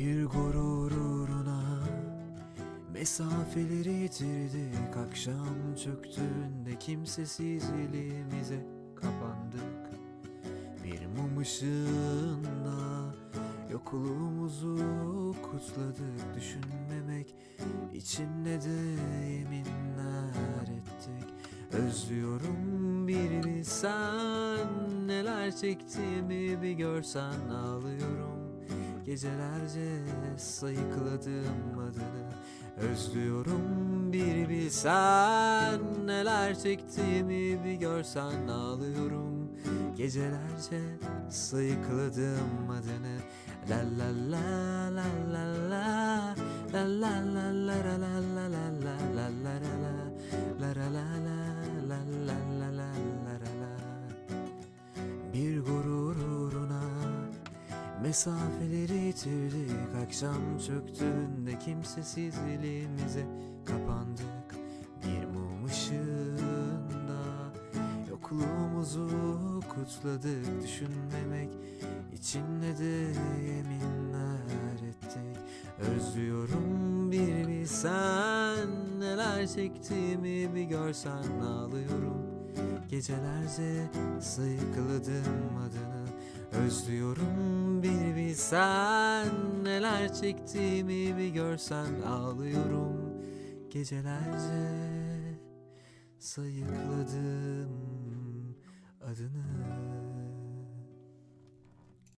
Bir gurur uğruna Mesafeleri yitirdik. Akşam çöktüğünde kimsesizliğimize kapandık. Bir mum ışığında Yokluğumuzu kutladık. Düşünmemek için ne de yeminler ettik. Özlüyorum bir bilsen Neler çektiğimi bir görsen. Ağlıyorum Gecelerce sayıkladım adını Özlüyorum bir bilsen Neler çektiğimi bir görsen ağlıyorum Gecelerce sayıkladım adını La la la la la la La la la la la la la la la la la la la Mesafeleri yitirdik Akşam çöktüğünde kimsesizliğimize kapandık. Bir mum ışığında Yokluğumuzu kutladık Düşünmemek için ne de yeminler ettik. Özlüyorum bir bilsen Neler çektiğimi bir görsen. Ağlıyorum Gecelerce sayıkladım adını Özlüyorum bir bilsen Neler çektiğimi bir görsen. Ağlıyorum Gecelerce sayıkladım adını